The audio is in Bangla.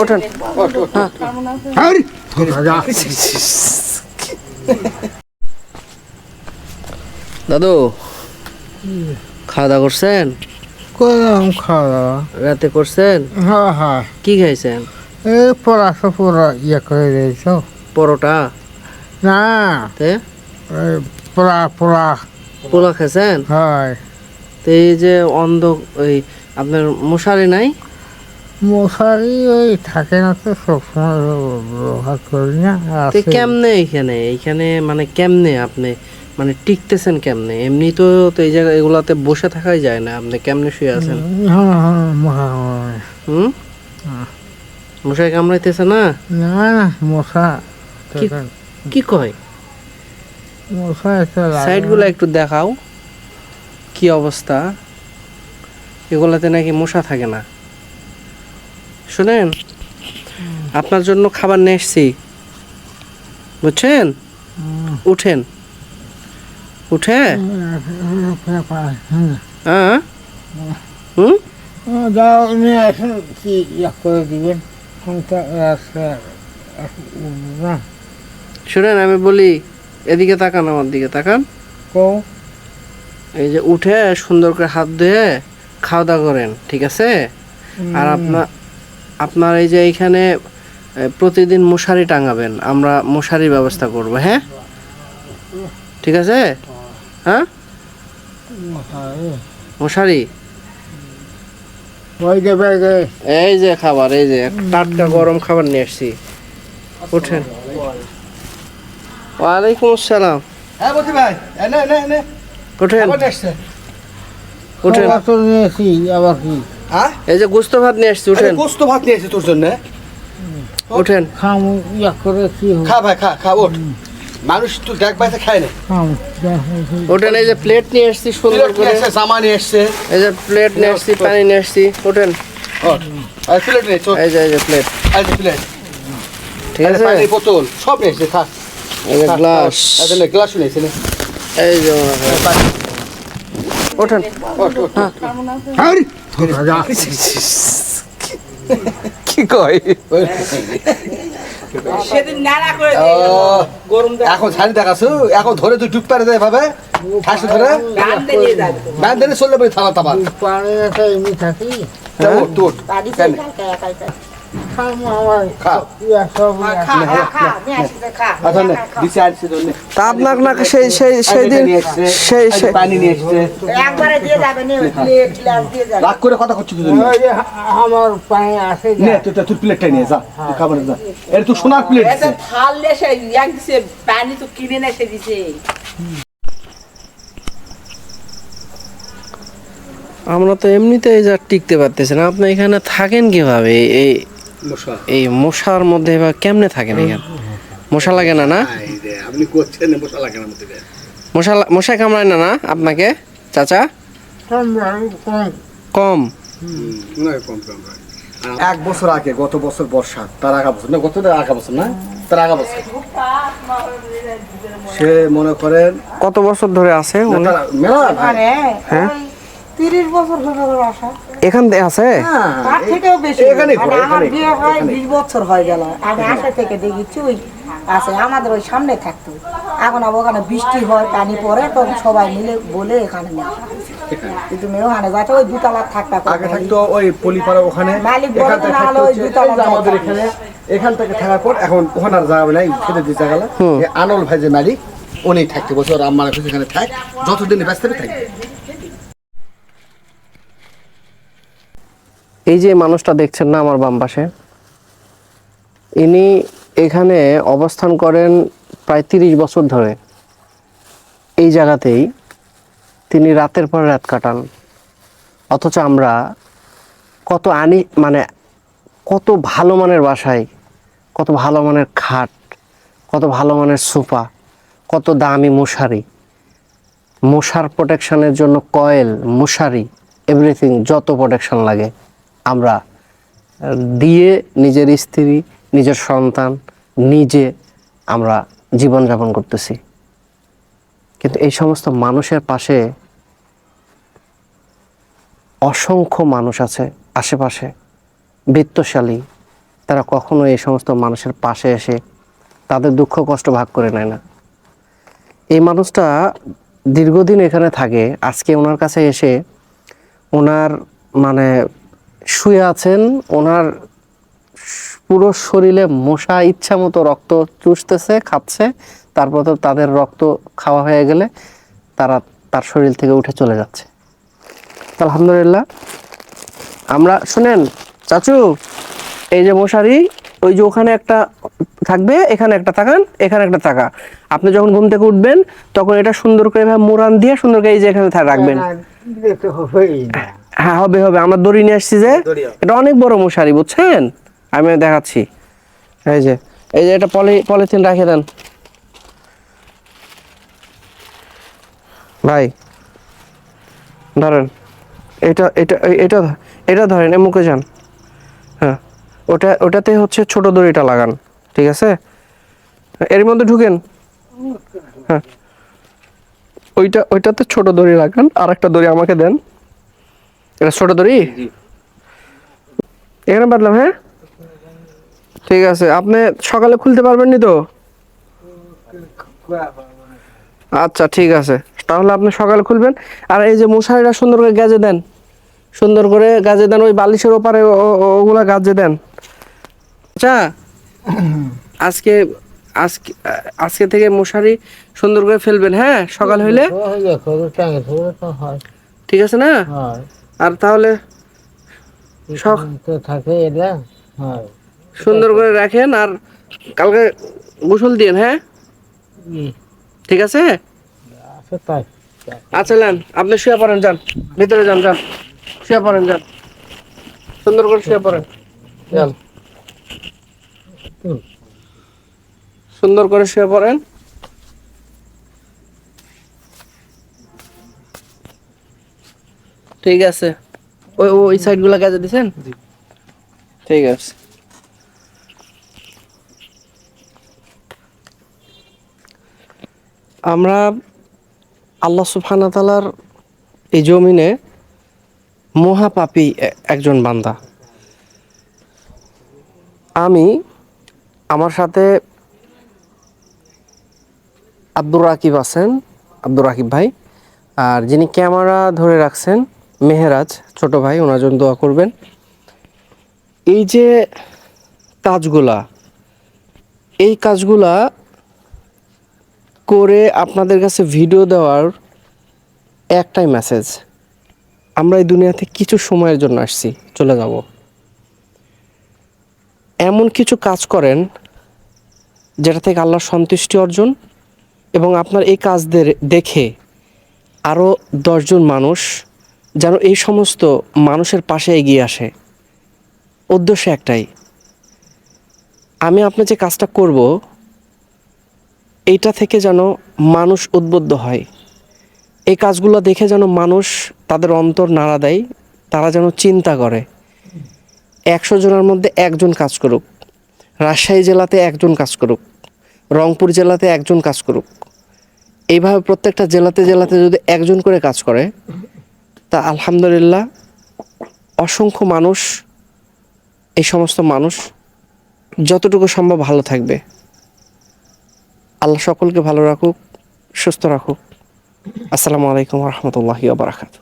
ওঠেন। দাদু খাওয়া দাওয়া করছেন? করলাম খাওয়া রাতে করছেন? হ্যাঁ হ্যাঁ। কি খাইছেন? এই পড়াশো পুরো ইয়ে করে দিয়েছ। পরোটা? না। তে? পোড়া পোড়া। পোলা খাইছেন? হয়। তো এই যে অন্ধ ওই আপনার মশারি নাই? মশারি ওই থাকে না তো সবসময় ব্যবহার করি না তো কেমনে মানে কেমনে আপনি মানে টিকতেছেন কেমনে? এমনি তো এই জায়গা এগুলাতে বসে থাকাই যায় না আপনি কেমনে শুয়ে আছেন? হ্যাঁ হ্যাঁ হুম? মশাই কামড়াইতেছে না? না না মশা কি? কয়? মশা একটা সাইডগুলো একটু দেখাও। কি অবস্থা? এগুলাতে নাকি মশা থাকে না। শুনেন? আপনার জন্য খাবার নিয়ে এসছি। বুঝছেন? উঠেন। উঠে? হ্যাঁ। হুম? ও, যাও নিয়ে আসুন কি করে দিবেন? ফোনটা আছে না। শুনেন আমি বলি এদিকে তাকান আমার দিকে তাকান। এই যে উঠে সুন্দর করে হাত ধুয়ে খাওয়া দাওয়া করেন ঠিক আছে? আর আপনার আপনার এই যে এইখানে প্রতিদিন মশারি টাঙাবেন আমরা মশারির ব্যবস্থা করব হ্যাঁ? ঠিক আছে? হ্যাঁ? মশারি? এই যে খাবার এই যে টাটকা গরম খাবার নিয়ে আসছি। উঠেন ওয়ালাইকুম আসসালাম। হ্যাঁ বলছি ভাই উঠেন খাবার আবার কি? হ্যাঁ? এই যে গুস্ত ভাত নিয়ে আসছি উঠেন। গোস্ত ভাত নিয়ে এসেছি তোর জন্য? উঠেন। খামু ইয়া করে কি খা ভাই খা খা ওঠ। মানুষ তো দেখ ভাই খায় না। উঠেন এই যে প্লেট নিয়ে আসছি সুন্দর প্লেট করে। জামা নিয়ে এসছে এই যে প্লেট নিয়ে আসছি পানি নিয়ে আসছি উঠেন ওঠ। আর প্লেট নিয়ে চল এই যে এই যে প্লেট এই যে প্লেট ঠিক আছে? পানির বোতল সব নিয়ে এসছে খা। এই যে গ্লাস এই যে গ্লাস নিয়ে এসছে এই যে ওঠেন। ওঠ ওঠ আরে! কি কয়? এখন ছাড়ি দেখাছো? এখন ধরে তুই ডুব পারে দেয় ভাবে হাসি ধরে? ব্যান ধরে চললে থালা তাবা পানি এমনি থাকি। আমার তা আপনার না সেই সেই সেই দিন সেই সেই পানি নিয়ে এসছে। একবারে দিয়ে যাবে নে প্লেট গ্লাস দিয়ে যাবে। রাগ করে কথা করছিস তুই আমার পানি আছে নে তুই তুই প্লেটটা নিয়ে যা খাবার যা। এটা তুই সোনার প্লেট এত থাল এসে এক দিছে পানি তো কিনে না এসে দিছে। আমরা তো এমনিতেই যা টিকতে পারতেছি না। আপনি এখানে থাকেন কীভাবে? এই- এই মশার মধ্যে বা কেমনে থাকেন এখানে মশা লাগে না না? আপনি করছেন মশা লাগে না মশা মশা কামড়ায় না না আপনাকে? চাচা? কম। কম কম এক বছর আগে গত বছর বর্ষা তার আগা বছর না গত আগা বছর না তার আগা বছর। সে মনে করেন কত বছর ধরে আছে না, মেলা হ্যাঁ? তিরিশ বছর গেল আসা এখান থেকে আছে? হ্যাঁ, তার থেকেও বেশি। এখানেই মানে আমার বিয়ে হয় এখানেই। বিশ বছর হয়ে গেল। আসা থেকে দেখেছি ওই আছে আমাদের ওই সামনে থাকতো। এখন আবার ওখানে বৃষ্টি হয় পানি পড়ে তখন সবাই মিলে বলে এখানে কিন্তু মেয়ে ওখানে যাতে ওই দুতলা থাকতা আগে থাকতো ওই পলিপাড়া ওখানে মালিক এখান বলে না, থাকতো ওই দুতলা আমাদের এখানে এখান থেকে থাকার পর এখন ওখানে আর যাওয়া নাই খেতে দিতে গেল। আনল ভাই যে মালিক উনি থাকতে বছর আমার এখানে থাক যতদিন ব্যস্ত থাকবে। এই যে মানুষটা দেখছেন না আমার বাম পাশে, ইনি এখানে অবস্থান করেন প্রায় তিরিশ বছর ধরে। এই জায়গাতেই তিনি রাতের পর রাত কাটান। অথচ আমরা কত আনি মানে কত ভালো মানের বাসায়, কত ভালো মানের খাট, কত ভালো মানের সোফা, কত দামি মশারি, মশার প্রোটেকশানের জন্য কয়েল মশারি এভরিথিং যত প্রোটেকশন লাগে। আমরা দিয়ে নিজের স্ত্রী, নিজের সন্তান, নিজে আমরা জীবনযাপন করতেছি। কিন্তু এই সমস্ত মানুষের পাশে অসংখ্য মানুষ আছে, আশেপাশে বৃত্তশালী, তারা কখনো এই সমস্ত মানুষের পাশে এসে তাদের দুঃখ, কষ্ট ভাগ করে নেয় না। এই মানুষটা দীর্ঘদিন এখানে থাকে, আজকে ওনার কাছে এসে ওনার মানে শুয়ে আছেন, ওনার পুরো শরীরে মশা ইচ্ছা মতো রক্ত চুষতেছে, খাচ্ছে, তারপর তো তাদের রক্ত খাওয়া হয়ে গেলে তারা তার শরীর থেকে উঠে চলে যাচ্ছে। আলহামদুলিল্লাহ। আমরা, শুনেন, চাচু, এই যে মশারি, ওই যে ওখানে একটা থাকবে, এখানে একটা তাকান এখানে একটা তাকা আপনি যখন ঘুম থেকে উঠবেন, তখন এটা সুন্দর করে মোড়ান দিয়ে সুন্দর করে এই যে এখানে রাখবেন। না। হ্যাঁ হবে হবে। আমরা দড়ি নিয়ে আসছি যে এটা অনেক বড় মশারি বুঝছেন? আমি দেখাচ্ছি। এই যে এই যে এটা পলি পলিথিন রাখে দেন। ভাই ধরেন এটা এটা এটা এটা ধরেন মুখে যান। হ্যাঁ ওটা ওটাতে হচ্ছে ছোট দড়িটা লাগান ঠিক আছে? এর মধ্যে ঢুকেন। হ্যাঁ ওইটা ওইটাতে ছোট দড়ি লাগান আর একটা দড়ি আমাকে দেন। এটা ছোট দড়ি? এখানে বাদলাম হ্যাঁ? ঠিক আছে আপনি সকালে খুলতে পারবেন নি তো? আচ্ছা ঠিক আছে। তাহলে আপনি সকালে খুলবেন। আর এই যে মশারিটা সুন্দর করে গাজে দেন। সুন্দর করে গাজে দেন ওই বালিশের ওপারে ওগুলা গাজে দেন। আচ্ছা? আজকে আজকে আজকে থেকে মশারি সুন্দর করে ফেলবেন হ্যাঁ? সকাল হইলে? ঠিক আছে না? হয়। আর তাহলে থাকে এটা সুন্দর করে রাখেন আর কালকে গোসল দিন হ্যাঁ? ঠিক আছে? আচ্ছা নেন আপনি শুয়ে পড়েন যান। ভিতরে যান যান। শুয়ে পড়েন যান। সুন্দর করে শুয়ে পড়েন। যান। সুন্দর করে শুয়ে পড়েন। ঠিক আছে। ওই ওই সাইডগুলো কাজে দিছেন? ঠিক আছে। আমরা আল্লাহ ওয়া তাআলার এই জমিনে মহাপাপী একজন বান্দা। আমি আমার সাথে আব্দুর রাকিব আছেন আব্দুর রাকিব ভাই। আর যিনি ক্যামেরা ধরে রাখছেন মেহেরাজ, ছোট ভাই, ওনার জন্য দোয়া করবেন। এই যে কাজগুলা, এই কাজগুলা করে আপনাদের কাছে ভিডিও দেওয়ার একটাই মেসেজ আমরা এই দুনিয়াতে কিছু সময়ের জন্য আসছি, চলে যাব। এমন কিছু কাজ করেন যেটা থেকে আল্লাহর সন্তুষ্টি অর্জন এবং আপনার এই কাজদের দেখে আরও দশজন মানুষ যেন এই সমস্ত মানুষের পাশে এগিয়ে আসে। উদ্দেশ্য একটাই। আমি আপনার যে কাজটা করব, এইটা থেকে যেন মানুষ উদ্বুদ্ধ হয়। এই কাজগুলো দেখে যেন মানুষ তাদের অন্তর নাড়া দেয়, তারা যেন চিন্তা করে। একশো জনের মধ্যে একজন কাজ করুক, রাজশাহী জেলাতে একজন কাজ করুক, রংপুর জেলাতে একজন কাজ করুক। এইভাবে প্রত্যেকটা জেলাতে জেলাতে যদি একজন করে কাজ করে তা আলহামদুলিল্লাহ, অসংখ্য মানুষ, এই সমস্ত মানুষ, যতটুকু সম্ভব ভালো থাকবে। আল্লাহ সকলকে ভালো রাখুক, সুস্থ রাখুক। আসসালামু আলাইকুম রহমতুল্লাহি বারাকাতু